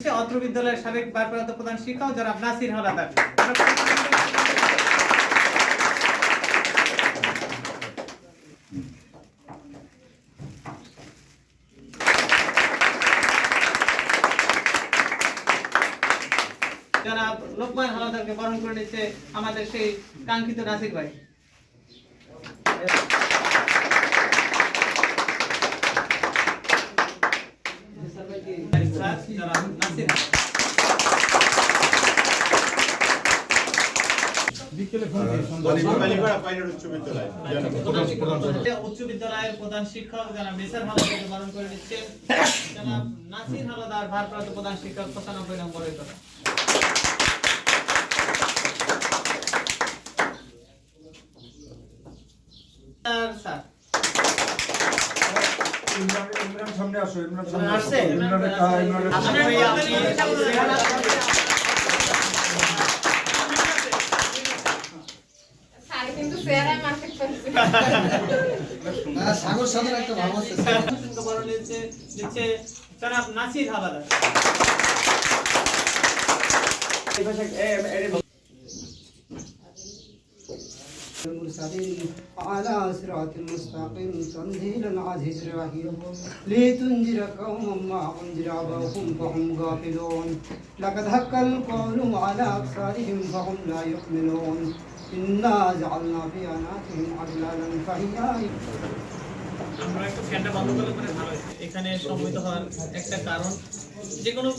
অত্র বিদ্যালয়ের সাবেক ভারপ্রাপ্ত প্রধান শিক্ষক জনাব নাসির হালাদার জনাব লোকমান হালাদারকে বরণ করে নিচ্ছে আমাদের সেই কাঙ্ক্ষিত নাসির ভাই। স্যার, জনাব নাসির উচ্চ বিদ্যালয়ের প্রধান শিক্ষক যারা মেসার হালাদারকে বরণ করে নিচ্ছে জনাব নাসির হালাদার ভারপ্রাপ্ত প্রধান শিক্ষক পঁচানব্বই নম্বর বেতন স্যার, স্যার ইমরান ইমরান সামনে আসো ইমরান সামনে? আসো। ইমরানের সাগর একটা ভাব আছে। জনাব নাসির المرسلين على صراط مستقيم تنزيل العزيز الرحيم لتنذر قوما ما انذر اباهم فهم غافلون لقد حق القول على اكثرهم فهم لا يؤمنون انا جعلنا في اناتهم اغلالا فهي আমরা একটু ফ্যানটা বন্ধ করলে পরে ভালো হয়েছে এখানে সম্মিলিত হওয়ার একটা কারণ যে কোনো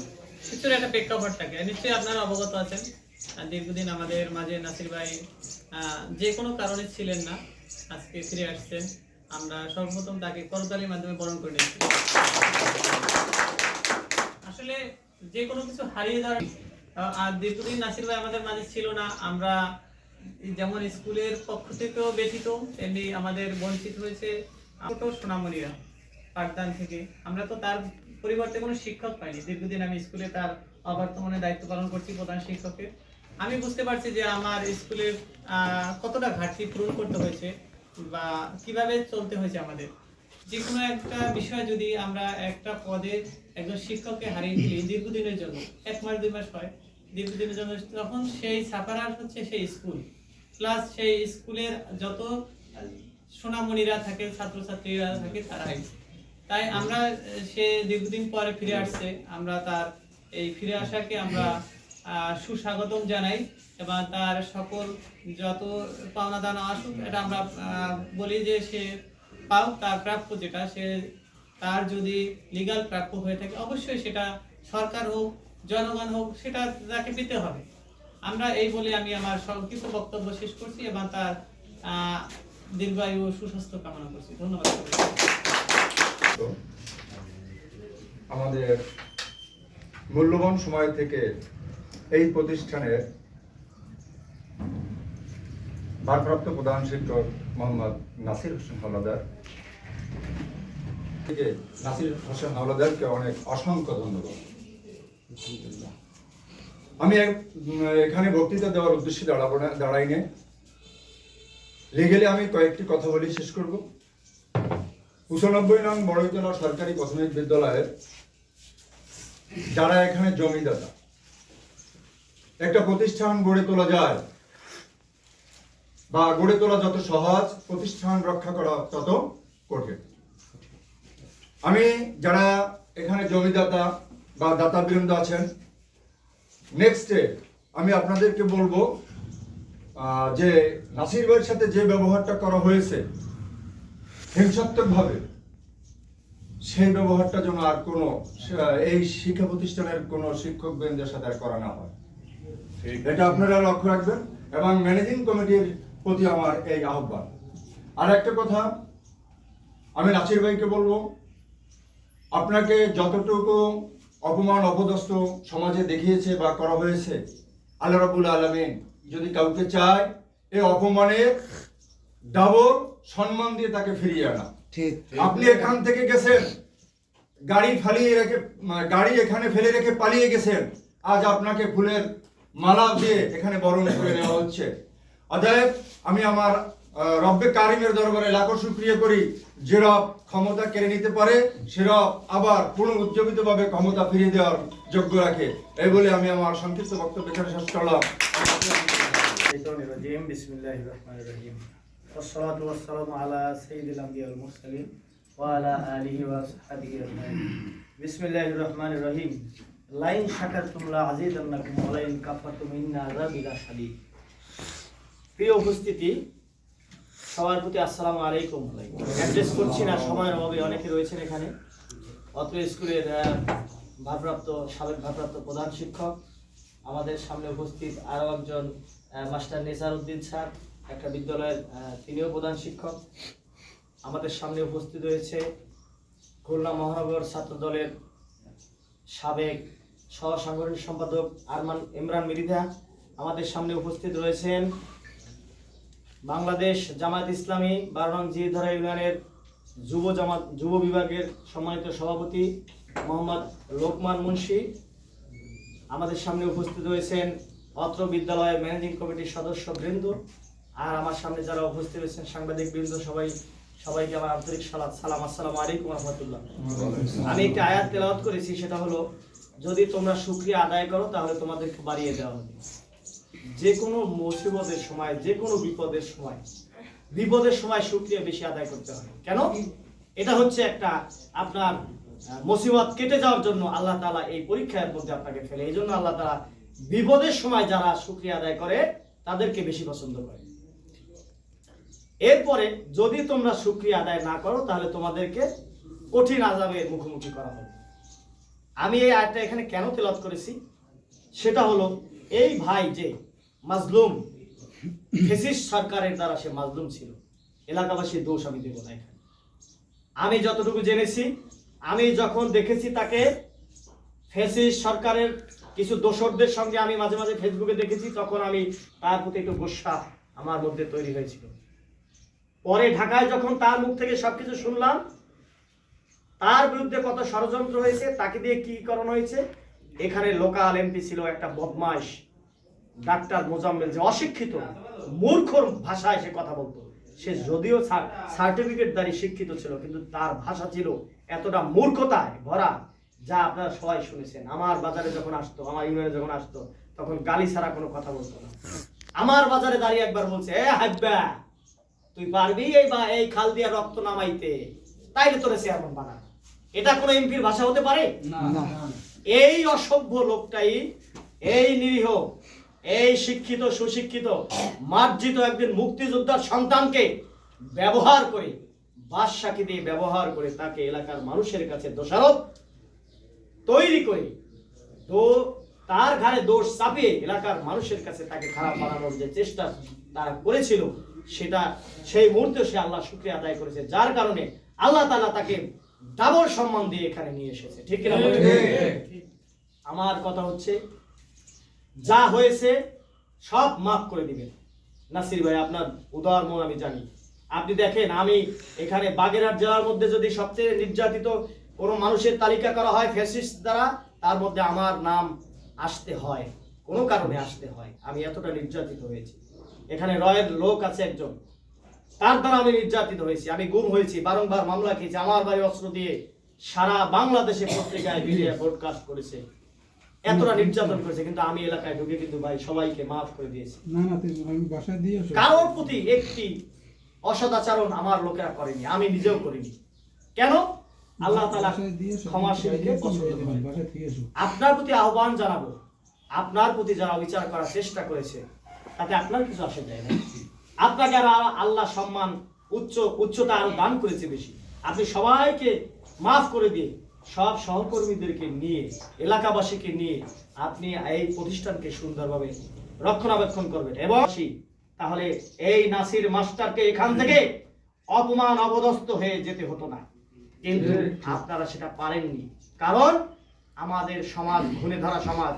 কিছুর একটা প্রেক্ষাপট থাকে নিশ্চয়ই আপনারা অবগত আছেন আর দীর্ঘদিন আমাদের মাঝে নাসির ভাই আহ, যে কোনো কারণে ছিলেন না, আজকে ফিরে আসছেন। আমরা সর্বপ্রথম তাকে করতালির মাধ্যমে বরণ করে নিচ্ছি। আসলে যে কোনো কিছু হারিয়ে যাওয়ার আর দীর্ঘদিন নাসির ভাই আমাদের মাঝে ছিল না। আমরা যেমন স্কুলের পক্ষ থেকেও ব্যথিত, তেমনি আমাদের বঞ্চিত হয়েছে ছোট সোনামণিরা পাঠদান থেকে। আমরা তো তার পরিবর্তে কোনো শিক্ষক পাইনি। দীর্ঘদিন আমি স্কুলে তার অবর্তমানে দায়িত্ব পালন করছি প্রধান শিক্ষকের। আমি বুঝতে পারছি যে আমার স্কুলের কতটা ঘাটতি পূরণ করতে হয়েছে বা কীভাবে চলতে হয়েছে আমাদের। যে কোনো একটা বিষয় যদি আমরা একটা পদে একজন শিক্ষককে হারিয়ে দিই দীর্ঘদিনের জন্য এক মাস দুই মাস হয় দীর্ঘদিনের জন্য তখন সেই সাফারার হচ্ছে সেই স্কুল। প্লাস সেই স্কুলের যত সোনামণিরা থাকে ছাত্রছাত্রীরা থাকে তারাই তাই আমরা সে দীর্ঘদিন পরে ফিরে আসছে আমরা তার এই ফিরে আসাকে আমরা সুস্বাগতম জানাই এবং তার সকল যত পাওনা দানা আসুক, এটা আমরা বলি যে সে পাও, তার প্রাপ্য যেটা, সে তার যদি লিগাল প্রাপ্য হয়ে থাকে, অবশ্যই সেটা সরকার হোক, জনগণ হোক, সেটা তাকে পেতে হবে। আমরা এই বলে আমি আমার সংক্ষিপ্ত বক্তব্য শেষ করছি এবং তার দীর্ঘায়ু ও সুস্বাস্থ্য কামনা করছি। ধন্যবাদ আমাদের মূল্যবান সময় থেকে এই প্রতিষ্ঠানের ভারপ্রাপ্ত প্রধান শিক্ষক মোহাম্মদ নাসির হোসেন হাওলাদার। নাসির হোসেন হাওলাদারকে অনেক অসংখ্য ধন্যবাদ। আমি এখানে বক্তৃতা দেওয়ার উদ্দেশ্যে দাঁড়াবো না দাঁড়াইনি লিগেলে আমি কয়েকটি কথা বলি, শেষ করব। পঁচানব্বই নং বড়ইতলা সরকারি প্রাথমিক বিদ্যালয়ের যারা এখানে জমিদাতা একটা প্রতিষ্ঠান গড়ে তোলা যায় বা গড়ে তোলা যত সহজ প্রতিষ্ঠান রক্ষা করা তত কঠিন। আমি যারা এখানে জমিদাতা বা দাতা বৃন্দ আছেন নেক্সটে আমি আপনাদেরকে বলব যে নাসির ভাইয়ের সাথে যে ব্যবহারটা করা হয়েছে, হিংসাত্মকভাবে, সেই ব্যবহারটা যেন আর কোনো এই শিক্ষা প্রতিষ্ঠানের কোনো শিক্ষক বৃন্দের সাথে আর করা না হয়। এটা আপনারা লক্ষ্য রাখবেন এবং ম্যানেজিং কমিটির প্রতি আমার এই আহ্বান। আর একটা কথা আমি নাসির ভাইকে বলব আপনাকে যতটুকু অপমান অপদস্থ সমাজে দেখিয়েছে বা করা হয়েছে আল্লাহ রাবুল আলমিন যদি কাউকে চায় এই অপমানের ডাবল সম্মান দিয়ে তাকে ফিরিয়ে আনা। ঠিক। আপনি এখান থেকে গেছেন গাড়ি ফালিয়ে রেখে গাড়ি এখানে ফেলে রেখে পালিয়ে গেছেন আজ আপনাকে ফুলের মালা দিয়ে এখানে বরণ করে নেওয়া হচ্ছে অতএব আমি আমার আহ, রব্বে কারিমের দরবারে লাখো শুক্রিয়া করি যে রব ক্ষমতা কেড়ে নিতে পারে সে রব আবার পুনরুজ্জীবিত ভাবে ক্ষমতা ফিরিয়ে দেওয়ার যোগ্য রাখে এই বলে আমি আমার সংক্ষিপ্ত বক্তব্য এখানে শেষ করলাম الشيطان الرجيم بسم الله الرحمن الرحيم والصلاة والسلام على سيد الأنبياء والمرسلين وعلى آله وصحبه أجمعين بسم الله الرحمن الرحيم লাইন শাকারতুম লা আযীদান্নাকুম ওয়া লাইন কাফারতুম ইন্না আযাবি লাশাদীদ। প্রিয় উপস্থিতি, সবার প্রতি আসসালামু আলাইকুম। অ্যাড্রেস করছি না, সময়ের অভাবে অনেকে রয়েছেন এখানে। অত্র স্কুলের ভারপ্রাপ্ত, সাবেক ভারপ্রাপ্ত প্রধান শিক্ষক। আমাদের সামনে উপস্থিত আরও একজন মাস্টার নেসার উদ্দিন স্যার, একটা বিদ্যালয়ের তিনিও প্রধান শিক্ষক। আমাদের সামনে উপস্থিত রয়েছে খুলনা মহানগর ছাত্র দলের সাবেক সহ সাংগঠনিক সম্পাদক আরমান ইমরান মিরিদা আমাদের সামনে উপস্থিত রয়েছেন। বাংলাদেশ জামায়াত ইসলামী বারো জিধারা ইউনিয়নের যুব জামাত, যুব বিভাগের সম্মানিত সভাপতি মোহাম্মদ লোকমান মুন্সি। আমাদের সামনে উপস্থিত রয়েছেন অত্র বিদ্যালয়ের ম্যানেজিং কমিটির সদস্য বৃন্দ আর আমার সামনে যারা উপস্থিত রয়েছেন সাংবাদিক বৃন্দ সবাই, সবাইকে আমার আন্তরিক সালাম, আসসালামু আলাইকুম রহমতুল্লাহ। আমি একটি আয়াত তেলাওয়াত করেছি, সেটা হলো যদি তোমরা শুকরিয়া আদায় করো, তাহলে তোমাদেরকে বাড়িয়ে দেওয়া হবে। যে কোনো মুসিবতের সময় যে কোনো বিপদের সময় বিপদের সময় শুকরিয়া বেশি আদায় করতে হবে। কেন? এটা হচ্ছে একটা আপনার মুসিবত কেটে যাওয়ার জন্য আল্লাহ তাআলা এই পরীক্ষার মধ্যে আপনাকে ফেলে। এই জন্য আল্লাহ তালা বিপদের সময় যারা শুকরিয়া আদায় করে, তাদেরকে বেশি পছন্দ করে। এরপরে যদি তোমরা শুকরিয়া আদায় না করো, তাহলে তোমাদেরকে কঠিন আজাবের মুখোমুখি করা হবে। আমি এই আয়টা এখানে কেন তেলাত করেছি? সেটা হলো, এই ভাই যে মাজলুম ফেসিস সরকারের দ্বারা সে মাজলুম ছিল এলাকাবাসীর দোষ আমি দেব না এখানে। আমি যতটুকু জেনেছি, আমি যখন দেখেছি তাকে ফেসিস সরকারের কিছু দোসরদের সঙ্গে আমি মাঝে মাঝে ফেসবুকে দেখেছি, তখন আমি তার প্রতি একটু গোসা আমার মধ্যে তৈরি হয়েছিল। পরে ঢাকায় যখন তার মুখ থেকে সবকিছু শুনলাম তার বিরুদ্ধে কত ষড়যন্ত্র হয়েছে, তাকে দিয়ে কি করানো হয়েছে? এখানে লোকাল এমপি ছিল একটা বদমাইশ ডাক্তার মোজাম্মেল যে অশিক্ষিত, মূর্খর ভাষায় সে কথা বলতো। সে যদিও সার্টিফিকেট দ্বারি শিক্ষিত ছিল, কিন্তু তার ভাষা ছিল এতটা মূর্খতায় ভরা, যা আপনারা সবাই শুনেছেন। আমার বাজারে যখন আসতো, আমার ইউনিয়নে যখন আসতো, তখন গালি ছাড়া কোনো কথা বলতো না। আমার বাজারে দাঁড়িয়ে একবার বলছে, এ হাব্বা তুই পারবি এই বা, এই খাল দিয়া রক্ত নামাইতে? তাইলে তোরে চেয়ারম্যান বানা এটা কোনো এমপির ভাষা হতে পারে? এই অসভ্য লোকটাই এই নিরীহ এই শিক্ষিত সুশিক্ষিত মার্জিত একদিন মুক্তিযোদ্ধার সন্তানকে ব্যবহার করে বাদশাকে দিয়ে ব্যবহার করে তাকে এলাকার মানুষের কাছে দোষারোপ তৈরি করে তো তার ঘাড়ে দোষ চাপিয়ে এলাকার মানুষের কাছে তাকে খারাপ বানানোর যে চেষ্টা তারা করেছিল সেটা সেই মুহূর্তে সে আল্লাহ শুক্রিয়া আদায় করেছে। যার কারণে আল্লাহ তাআলা তাকে ডাবল সম্মান দিয়ে এখানে নিয়ে এসেছে। ঠিক কিনা আমার কথা হচ্ছে যা হয়েছে সব মাফ করে দিবেন। নাসির ভাই আপনার উদার মন আমি জানি। আপনি দেখেন আমি এখানে বাগেরহাট জেলার মধ্যে যদি সবচেয়ে নির্যাতিত কোনো মানুষের তালিকা করা হয় ফ্যাসিস্ট দ্বারা তার মধ্যে আমার নাম আসতে হয়। কোনো কারণে আসতে হয়। আমি এতটা নির্যাতিত হয়েছি। এখানে রয়ের লোক আছে একজন। তার দ্বারা আমি নির্যাতিত হয়েছি আমি গুম হয়েছি বারংবার মামলা খেয়েছি আমার বাড়ি অস্ত্র দিয়ে সারা বাংলাদেশে পত্রিকায় মিডিয়া ব্রডকাস্ট করেছে। এতটা নির্যাতন করেছে কিন্তু আমি এলাকায় ঢুকে কিন্তু ভাই সবাইকে মাফ করে দিয়েছি। না না আমি বাসায় দিয়ে কারোর প্রতি একটি অসদাচরণ আমার লোকেরা করেনি আমি নিজেও করিনি। কেন? আল্লাহ তাআলা ক্ষমাশীলকে পছন্দ করেন। আপনার প্রতি আহ্বান জানাব আপনার প্রতি যারা বিচার করার চেষ্টা করেছে তাতে আপনার কিছু আসে যায় না। আপনাকে আর আল্লাহ সম্মান, উচ্চ, উচ্চতা আরও দান করেছে বেশি। আপনি সবাইকে মাফ করে দিয়ে সব সহকর্মীদেরকে নিয়ে, এলাকাবাসীকে নিয়ে আপনি এই প্রতিষ্ঠানকে সুন্দরভাবে রক্ষণাবেক্ষণ করবেন। এবং তাহলে এই নাসির মাস্টারকে এখান থেকে অপমান অবদস্ত হয়ে যেতে হতো না। কিন্তু আপনারা সেটা পারেননি। কারণ আমাদের সমাজ ঘুণে ধরা সমাজ,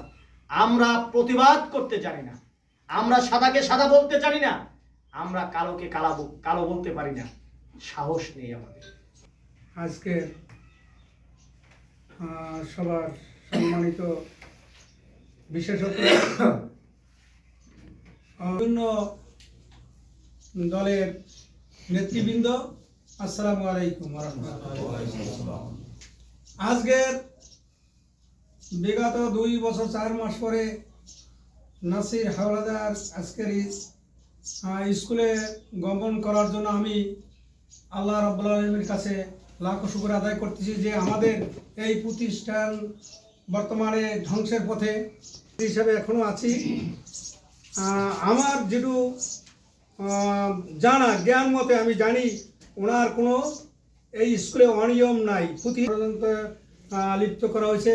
আমরা প্রতিবাদ করতে জানি না। আমরা সাদাকে সাদা বলতে জানি না। আমরা কালোকে কালা কালো বলতে পারি না। সাহস নেই আমাদের। আজকে সবার সম্মানিত বিশেষত বিভিন্ন দলের নেতৃবৃন্দ, আসসালামু আলাইকুম আজকের বিগত দুই বছর, চার মাস পরে নাসির হাওলাদার আজকের স্কুলে গমন করার জন্য আমি আল্লাহ রাব্বুল আলমীর কাছে লাখো শুকুর আদায় করতেছি যে আমাদের এই প্রতিষ্ঠান বর্তমানে ধ্বংসের পথে হিসাবে এখনও আছি। আমার যেটু জানা, জ্ঞান মতে আমি জানি, ওনার কোনো এই স্কুলে অনিয়ম নাই। পুঁথি পর্যন্ত লিপ্ত করা হয়েছে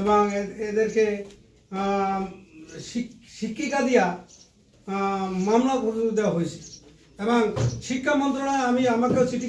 এবং এদেরকে শিক্ষিকা দিয়া মামলা দেওয়া হয়েছে। এবং শিক্ষা মন্ত্রণালয় আমি আমাকেও চিঠি